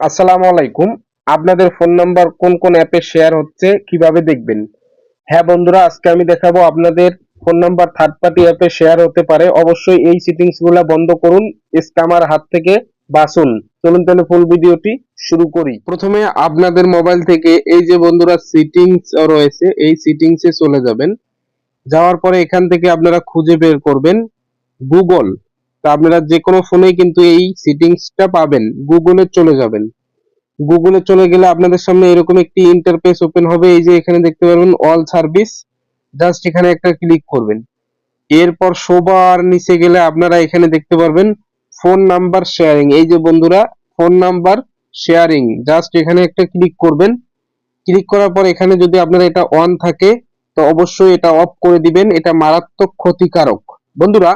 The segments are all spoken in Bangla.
আসসালামু আলাইকুম। আপনাদের ফোন নাম্বার কোন কোন অ্যাপে শেয়ার হচ্ছে, কীভাবে দেখবেন? হ্যাঁ বন্ধুরা, আজকে আমি দেখাবো আপনাদের ফোন নাম্বার থার্ড পার্টি অ্যাপে শেয়ার হতে পারে। অবশ্যই এই সেটিংসগুলা বন্ধ করুন, স্ক্যামার হাত থেকে বাঁচুন। চলুন তাহলে ফুল ভিডিওটি শুরু করি। প্রথমে আপনাদের মোবাইল থেকে এই যে বন্ধুরা সেটিংস রয়েছে, এই সেটিংস চলে যাবেন। যাওয়ার পরে এখান থেকে আপনারা খুঁজে বের করবেন গুগল। তা আপনারা যে কোনো ফোনেই কিন্তু এই সেটিংসটা পাবেন। গুগলে চলে যাবেন। গুগলে চলে গেলে আপনাদের সামনে এরকম একটি ইন্টারফেস ওপেন হবে। এই যে এখানে দেখতে পারবেন অল সার্ভিস জাস্ট এখানে একটা ক্লিক করবেন। এরপর সবার নিচে গেলে আপনারা এখানে দেখতে পারবেন ফোন নাম্বার শেয়ারিং এই যে বন্ধুরা ফোন নাম্বার শেয়ারিং জাস্ট এখানে একটা ক্লিক করবেন। ক্লিক করার পর এখানে যদি আপনারা এটা অন থাকে, তো অবশ্যই এটা অফ করে দিবেন। এটা মারাত্মক ক্ষতিকারক। বন্ধুরা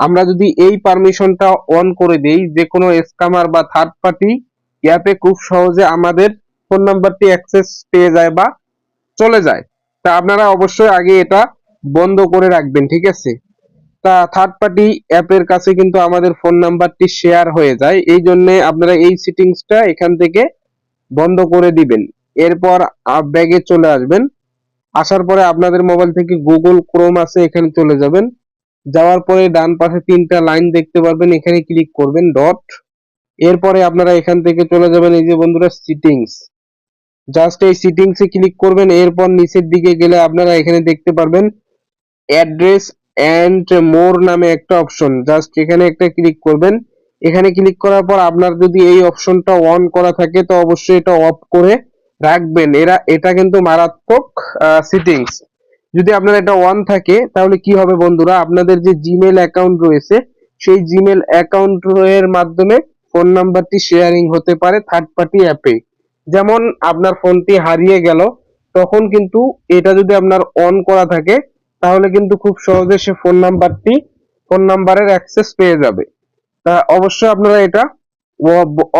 আমরা যদি এই পারমিশনটা অন করে দেই, যে কোনো স্ক্যামার বা থার্ড পার্টি অ্যাপে খুব সহজে আমাদের ফোন নাম্বারটি অ্যাক্সেস পেয়ে যায় বা চলে যায়। তা আপনারা অবশ্যই আগে এটা বন্ধ করে রাখবেন, ঠিক আছে? তা থার্ড পার্টি অ্যাপের কাছে কিন্তু আমাদের ফোন নাম্বারটি শেয়ার হয়ে যায়। এই জন্য আপনারা এই সেটিংসটা এখান থেকে বন্ধ করে দিবেন। এরপর ব্যাগে চলে আসবেন। আসার পরে আপনাদের মোবাইল থেকে গুগল ক্রোম আছে, এখানে চলে যাবেন। যাওয়ার পরে ডান পাশে তিনটা লাইন দেখতে পারবেন, এখানে ক্লিক করবেন ডট এরপরে আপনারা এখান থেকে চলে যাবেন, এই যে বন্ধুরা সিটিংস জাস্ট এই সিটিংস এ ক্লিক করবেন, এরপর নিচের দিকে গেলে আপনারা এখানে দেখতে পারবেন অ্যাড্রেস এন্ড মোর নামে একটা অপশন জাস্ট এখানে একটা ক্লিক করবেন। এখানে ক্লিক করার পর আপনার যদি এই অপশনটা অন করা থাকে, তো অবশ্যই এটা অফ করে রাখবেন। এরা, এটা কিন্তু মারাত্মক সিটিংস যদি আপনার এটা অন থাকে, তাহলে কি হবে বন্ধুরা? আপনাদের যে জিমেল অ্যাকাউন্ট রয়েছে, সেই জিমেল অ্যাকাউন্ট এর মাধ্যমে ফোন নাম্বারটি শেয়ারিং হতে পারে থার্ড পার্টি অ্যাপে যেমন আপনার ফোনটি হারিয়ে গেল, তখন কিন্তু এটা যদি আপনার অন করা থাকে, তাহলে কিন্তু খুব সহজে সে ফোন নাম্বারটি ফোন নাম্বারের অ্যাক্সেস পেয়ে যাবে। তা অবশ্যই আপনারা এটা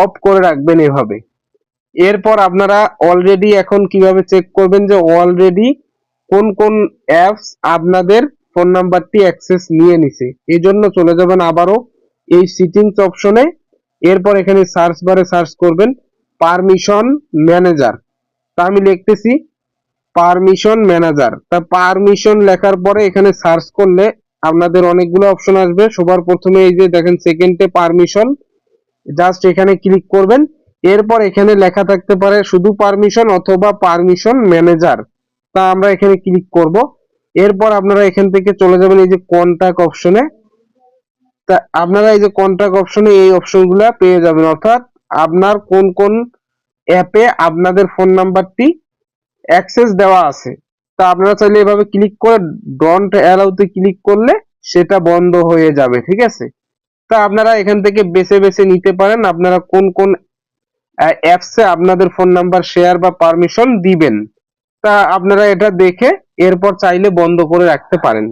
অফ করে রাখবেন এভাবে। এরপর আপনারা অলরেডি এখন কীভাবে চেক করবেন যে অলরেডি কোন কোন অ্যাপস আপনাদের ফোন নাম্বারটি অ্যাক্সেস নিয়ে নিছে। এই জন্য চলে যাবেন আবারও এই সিটিংস অপশনে এরপর এখানে সার্চ বারে সার্চ করবেন পারমিশন ম্যানেজার তা আমি লিখতেছি পারমিশন ম্যানেজার তা পারমিশন লেখার পরে এখানে সার্চ করলে আপনাদের অনেকগুলো অপশন আসবে। সবার প্রথমে এই যে দেখেন সেকেন্ডে পারমিশন জাস্ট এখানে ক্লিক করবেন। এরপর এখানে লেখা থাকতে পারে শুধু পারমিশন অথবা পারমিশন ম্যানেজার তা আমরা এখানে ক্লিক করব। এরপর আপনারা এখান থেকে চলে যাবেন এই যে কন্টাক্ট অপশনে তা আপনারা এই যে কন্টাক্ট অপশনে এই অপশনগুলো পেয়ে যাবেন। অর্থাৎ আপনার কোন কোন অ্যাপে আপনাদের ফোন নাম্বারটি অ্যাক্সেস দেওয়া আছে। তা আপনারা চাইলে এভাবে ক্লিক করে ডন্ট অ্যালাউতে ক্লিক করলে সেটা বন্ধ হয়ে যাবে, ঠিক আছে? তা আপনারা এখান থেকে বেছে বেছে নিতে পারেন। আপনারা কোন কোন অ্যাপসে আপনাদের ফোন নাম্বার শেয়ার বা পারমিশন দিবেন। তা আপনারা এটা দেখে এরপর চাইলে বন্ধ করে রাখতে পারেন।